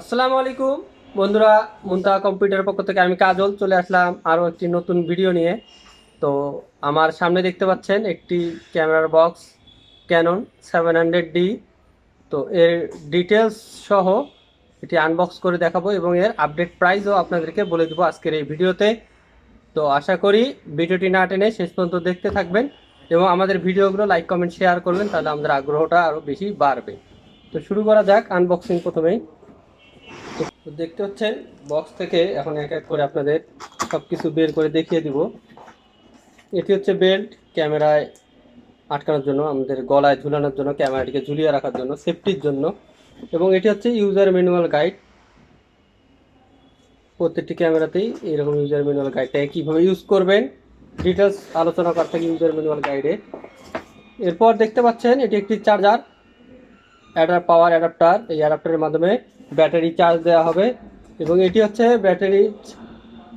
আসসালামু আলাইকুম। বন্ধুরা মুন্তা কম্পিউটার পক্ষ থেকে আমি কাজল চলে আসলাম আরও একটি নতুন ভিডিও নিয়ে। তো আমার সামনে দেখতে পাচ্ছেন একটি ক্যামেরার box Canon seven hundred D তো এর ডিটেলস সহ এটি আনবক্স করে দেখাবো এবং এর আপডেট প্রাইসও আপনাদেরকে বলে দেবো আজকের এই ভিডিওতে। তো আশা করি ভিডিওটি না টেনে শেষ পর্যন্ত দেখতে থাকবেন এবং আমাদের ভিডিওগুলো লাইক কমেন্ট শেয়ার করবেন, তাহলে আমাদের আগ্রহটা আরও বেশি বাড়বে। তো শুরু করা যাক আনবক্সিং প্রথমেই। দেখতে হচ্ছেন বক্স থেকে এখন এক এক করে আপনাদের সব কিছু বের করে দেখিয়ে দিব। এটি হচ্ছে বেল্ট ক্যামেরায় আটকানোর জন্য, আমাদের গলায় ঝুলানোর জন্য, ক্যামেরাটিকে ঝুলিয়ে রাখার জন্য সেফটির জন্য। এবং এটি হচ্ছে ইউজার ম্যানুয়াল গাইড প্রত্যেকটি ক্যামেরাতেই এরকম ইউজার ম্যানুয়াল গাইডটা কীভাবে ইউজ করবেন। ডিটেলস আলোচনা করা থাকে ইউজার ম্যানুয়াল গাইডে এরপর দেখতে পাচ্ছেন, এটি একটি চার্জার অ্যাডার পাওয়ার অ্যাডাপ্টার এই অ্যাডাপ্টারের মাধ্যমে ব্যাটারি চার্জ দেওয়া হবে এবং এটি হচ্ছে ব্যাটারি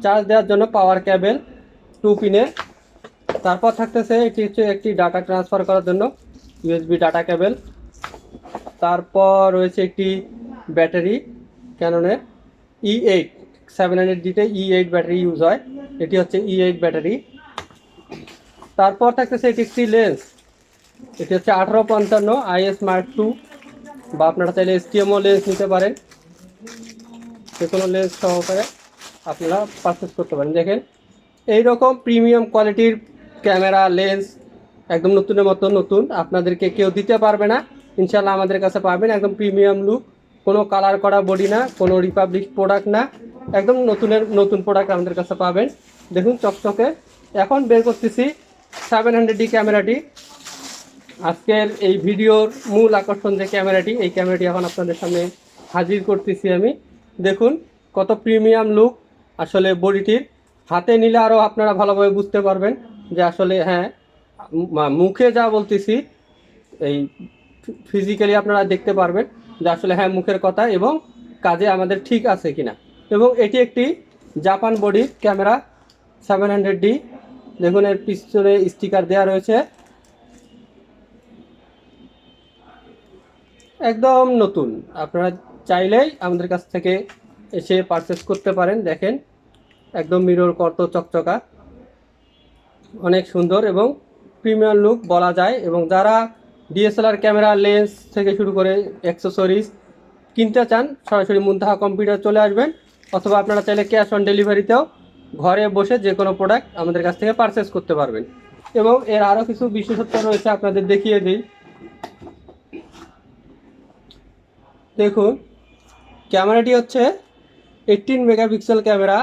চার্জ দেওয়ার জন্য পাওয়ার ক্যাবেল টু পিনে। তারপর থাকতেছে এটি হচ্ছে একটি ডাটা ট্রান্সফার করার জন্য ইউএসবি ডাটা কেবল তারপর রয়েছে একটি ব্যাটারি ক্যাননের ই এইট সেভেন হান্ড্রেড ডিতে ই এইট ব্যাটারি ইউজ হয়। এটি হচ্ছে ই এইট ব্যাটারি। তারপর থাকতেছে এটি একটি লেন্স এটি হচ্ছে আঠারো পঞ্চান্ন আইএস মার্ক টু বা আপনারা চাইলে এসটিএমও লেন্স নিতে পারেন। যে কোনো লেন্স সহকারে আপনারা পারচেস করতে পারেন। দেখেন এই রকম প্রিমিয়াম কোয়ালিটির ক্যামেরা লেন্স একদম নতুনের মতো নতুন, আপনাদেরকে কেউ দিতে পারবে না। ইনশাল্লাহ আমাদের কাছে পাবেন, একদম প্রিমিয়াম লুক কোনো কালার করা বডি না, কোনো রিপাবলিক প্রোডাক্ট না। একদম নতুনের, নতুন প্রোডাক্ট আমাদের কাছে পাবেন। দেখুন, চকচকে। এখন বের করতেছি সেভেন হান্ড্রেড ডি ক্যামেরাটি আজকের এই ভিডিওর মূল আকর্ষণ যে ক্যামেরাটি, এই ক্যামেরাটি এখন আপনাদের সামনে হাজির করতেছি আমি। দেখুন, কত প্রিমিয়াম লুক আসলে বডিটির। হাতে নিলে আরও আপনারা ভালোভাবে বুঝতে পারবেন যে আসলে হ্যাঁ মুখে যা বলতেছি, এই ফিজিক্যালি আপনারা দেখতে পারবেন যে আসলে হ্যাঁ মুখের কথা এবং কাজে আমাদের ঠিক আছে কিনা। এবং এটি একটি Japan body camera seven hundred D দেখুন, এর পিছনে স্টিকার দেওয়া রয়েছে। একদম নতুন। আপনারা চাইলেই আমাদের কাছ থেকে এসে পারচেস করতে পারেন। দেখেন, একদম মিরর কত চকচকা। অনেক সুন্দর এবং প্রিমিয়াম লুক বলা যায় এবং যারা ডিএসএলআর ক্যামেরা লেন্স থেকে শুরু করে অ্যাক্সেসরিজ কিনতে চান, সরাসরি মুন্তাহা কম্পিউটার চলে আসবেন অথবা আপনারা চাইলে ক্যাশ অন ডেলিভারিতেও ঘরে বসে যে কোনো প্রোডাক্ট আমাদের কাছ থেকে পারচেস করতে পারবেন। এবং এর আরও কিছু বিশেষত্ব রয়েছে আপনাদের দেখিয়ে দিই। দেখুন, ক্যামেরাটি হচ্ছে এইটিন মেগাপিক্সেল ক্যামেরা,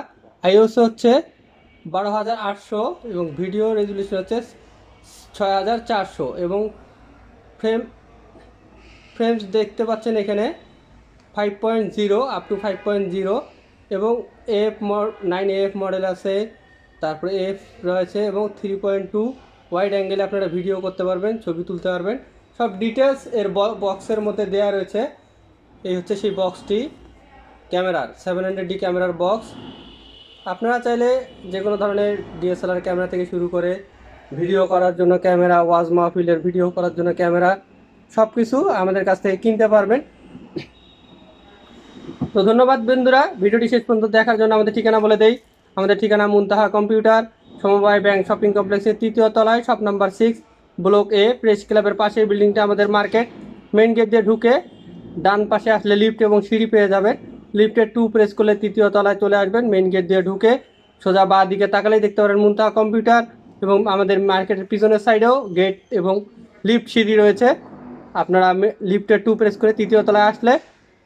আইওস হচ্ছে বারো হাজার আটশো এবং ভিডিও রেজুলেশন হচ্ছে ছয় হাজার চারশো এবং ফ্রেম, ফ্রেমস দেখতে পাচ্ছেন এখানে five point zero up to five point zero এবং এফ নাইন এফ মডেল আছে, তারপরে এফ রয়েছে এবং থ্রি পয়েন্ট টু ওয়াইড অ্যাঙ্গেলে আপনারা ভিডিও করতে পারবেন, ছবি তুলতে পারবেন। সব ডিটেলস এর বক্সের মধ্যে দেওয়া রয়েছে। এই হচ্ছে সেই বক্সটি ক্যামেরার সেভেন হান্ড্রেড ডি ক্যামেরার বক্স আপনারা চাইলে যে কোনো ধরনের ডিএসএলআর ক্যামেরা থেকে শুরু করে ভিডিও করার জন্য ক্যামেরা, ওয়াজ মাহফিলের ভিডিও করার জন্য ক্যামেরা সব কিছু আমাদের কাছ থেকে কিনতে পারবেন। তো ধন্যবাদ বন্ধুরা, ভিডিওটি শেষ পর্যন্ত দেখার জন্য আমাদের ঠিকানা বলে দেই। আমাদের ঠিকানা মুনতাহা কম্পিউটার, সমবায় ব্যাংক শপিং কমপ্লেক্সের তৃতীয় তলায়, shop number six block A press ক্লাবের পাশের বিল্ডিংটা আমাদের মার্কেট মেন গেট দিয়ে ঢুকে ডান পাশে আসলে লিফট এবং সিঁড়ি পেয়ে যাবেন। লিফটের টু প্রেস করলে তৃতীয় তলায় চলে আসবেন মেন গেট দিয়ে ঢুকে। সোজা বা দিকে তাকালেই দেখতে পারেন মুনতাহা কম্পিউটার এবং আমাদের মার্কেটের পিছনের সাইডেও গেট এবং লিফট সিঁড়ি রয়েছে। আপনারা লিফটের টু প্রেস করে তৃতীয় তলায় আসলে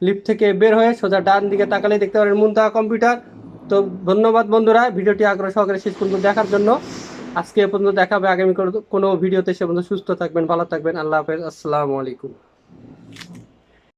লিফট থেকে বের হয়ে সোজা ডান দিকে তাকালেই দেখতে পারেন মুনতাহা কম্পিউটার তো ধন্যবাদ বন্ধুরা, ভিডিওটি আগ্রহ সহকারে শেষ পর্যন্ত দেখার জন্য। আজকে এ পর্যন্ত দেখাবে। আগামী কোনো ভিডিওতে সে পর্যন্ত সুস্থ থাকবেন, ভালো থাকবেন। আল্লাহ হাফেজ। আসসালামু আলাইকুম।